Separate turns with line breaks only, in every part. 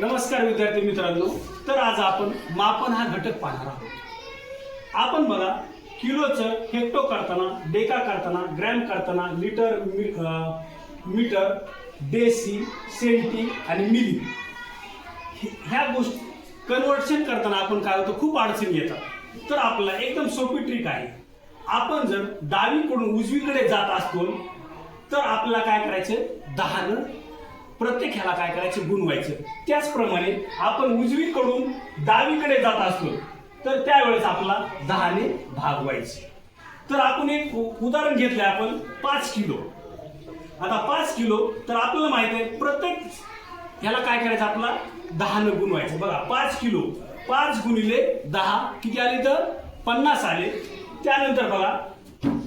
नमस्कार विद्यार्थी मित्रांनो. तर आज आपण मापन हा घटक पाहणार आहोत. आपण बघा किलोचं हेक्टो करताना डेका करताना ग्रॅम करताना लिटर मी- आ, मीटर डेसी सेंटी आणि मिली ह्या गोष्टी कन्वर्शन करताना आपण काय होतं? खूप अडचणी येतात. तर आपला एकदम सोपी ट्रिक आहे. आपण जर डावीकडून उजवीकडे जात असतो तर आपल्याला काय करायचं? दहानं प्रत्येक ह्याला काय करायचं? गुणवायचं. त्याचप्रमाणे आपण उजवीकडून डावीकडे जात असतो तर त्यावेळेस आपला दहाने भाग व्हायचे. तर आपण एक उदाहरण घेतलं आपण पाच किलो. आता पाच किलो तर आपल्याला माहीत आहे प्रत्येक ह्याला काय करायचं? आपला दहानं गुण व्हायचं बघा पाच किलो. पाच गुणिले दहा किती आले तर? पन्नास आले. त्यानंतर बघा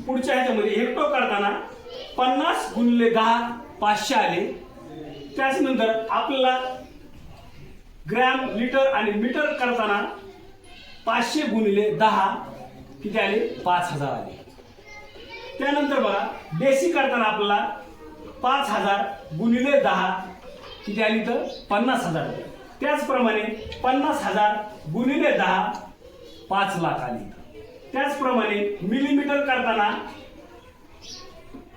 पुढच्या ह्याच्यामध्ये हेक्टो करताना पन्नास गुणिले दहा पाचशे आले. त्याच्यानंतर आपल्याला ग्रॅम लिटर आणि मीटर करताना पाचशे गुणिले दहा किती आले? पाच हजार आले. त्यानंतर बघा देशी करताना आपल्याला पाच हजार गुणिले दहा किती आली तर? पन्नास हजार आले. त्याचप्रमाणे पन्नास हजार गुणिले दहा पाच लाख आली त्याचप्रमाणे मिलीमीटर करताना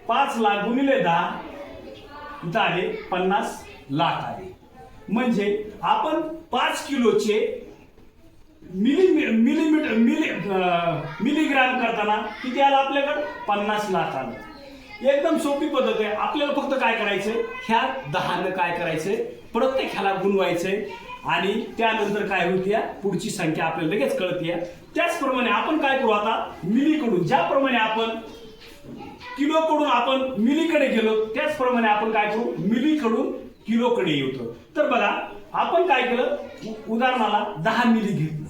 पाच लाख गुणिले दहा इथं आले पन्नास लाख आले म्हणजे आपण पाच किलोचे मिली मिलीमीटर मिली मिलीग्राम करताना किती आलं आपल्याकडं? पन्नास लाख आलं. एकदम सोपी पद्धत आहे. आपल्याला फक्त काय करायचं ह्या दहानं काय करायचं प्रत्येक ह्याला गुणवायचंय. आणि त्यानंतर काय होती पुढची संख्या आपल्याला लगेच कळते त्याचप्रमाणे आपण काय करू आता? मिलीकडून. ज्याप्रमाणे आपण किलोकडून आपण मिलीकडे गेलो त्याचप्रमाणे आपण काय करू? मिलीकडून किलोकडे येतो. तर बघा आपण काय केलं? उदाहरणाला दहा मिली घेतलं.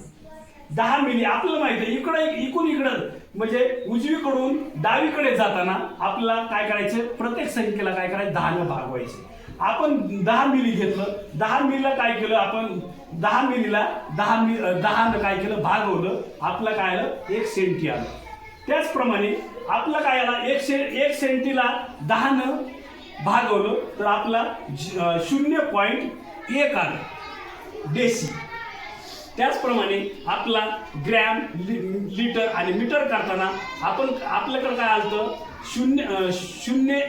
दहा मिली आपल्याला माहिती आहे इकडं इकडून इकडं म्हणजे उजवीकडून डावीकडे जाताना आपल्याला काय करायचं? प्रत्येक संख्येला काय करायचं? दहानं भागवायचे. आपण दहा मिली घेतलं. दहा मिलीला काय केलं? आपण दहा मिलीला दहा मि दहानं काय केलं? भागवलं. आपलं काय आलं? एक सेंटी आलं. त्याचप्रमाणे आपलं काय आला एक से एक सेंटीला दहानं भागवलं तर आपला शून्य पॉईंट एक आलं डेसी. त्याचप्रमाणे आपला ग्रॅम लि- लिटर आणि मीटर करताना आपण आपल्याकडं काय आलं होतं शून्य शून्य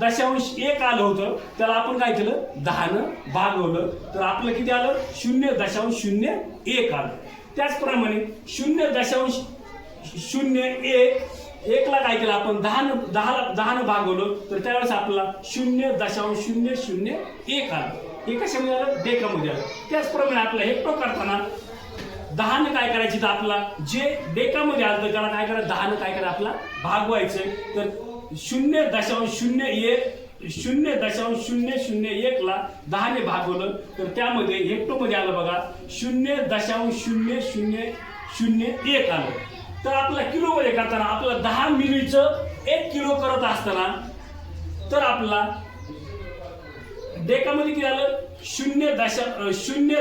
दशांश एक आलं होतं त्याला आपण काय केलं? दहानं भागवलं. तर आपलं किती आलं? शून्य दशांश शून्य एक आलं. त्याचप्रमाणे शून्य दशांश शून्य एक एकला काय केलं आपण? दहानं दहा दहानं भागवलं तर त्यावेळेस आपल्याला शून्य दशांश शून्य शून्य एक आलं. हे कशामध्ये आलं? डेकामध्ये आलं. त्याचप्रमाणे आपलं हेक्टो करताना दहानं काय करायची तर आपला जे डेकामध्ये आलं तर त्याला काय करा? दहानं काय करा? आपला भागवायचं. तर शून्य दशांश शून्य एक शून्य दशांश शून्य शून्य एकला दहाने भागवलं. तर त्यामध्ये हेक्टोमध्ये आलं बघा. शून्य दशांश शून्य शून्य शून्य एक आलं. तर आपला किलोमध्ये करताना आपलं दहा मिलीचं एक किलो करत असताना तर आपला डेकामध्ये किती आलं? शून्य दशा शून्य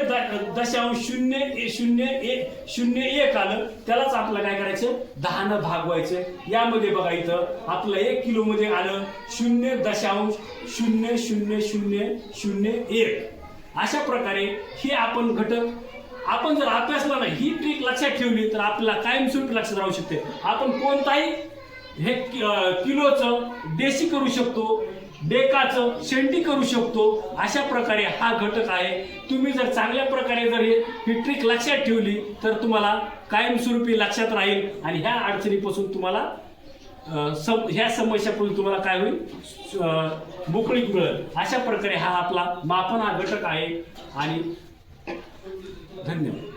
दशांश शून्य शून्य एक शून्य एक आलं. त्यालाच आपलं काय करायचं? दहानं भागवायचं. यामध्ये बघा इथं आपलं एक किलो मध्ये आलं शून्य दशांश शून्य शून्य शून्य शून्य एक. अशा प्रकारे हे आपण घटक आपण जर अभ्यासला नाही ही ट्रिक लक्षात ठेवली तर आपल्याला कायमस्वरूपी लक्षात राहू शकते. आपण कोणताही हे कि- किलोचं देशी करू शकतो डेकाचं शेंटी करू शकतो अशा प्रकारे हा घटक आहे. तुम्ही जर चांगल्या प्रकारे जर हे ही ट्रिक लक्षात ठेवली तर तुम्हाला कायमस्वरूपी लक्षात राहील आणि ह्या अडचणीपासून तुम्हाला सम ह्या समस्यापासून तुम्हाला काय होईल? मोकळीक मिळेल. अशा प्रकारे हा आपला मापन हा घटक आहे आणि धन्यवाद.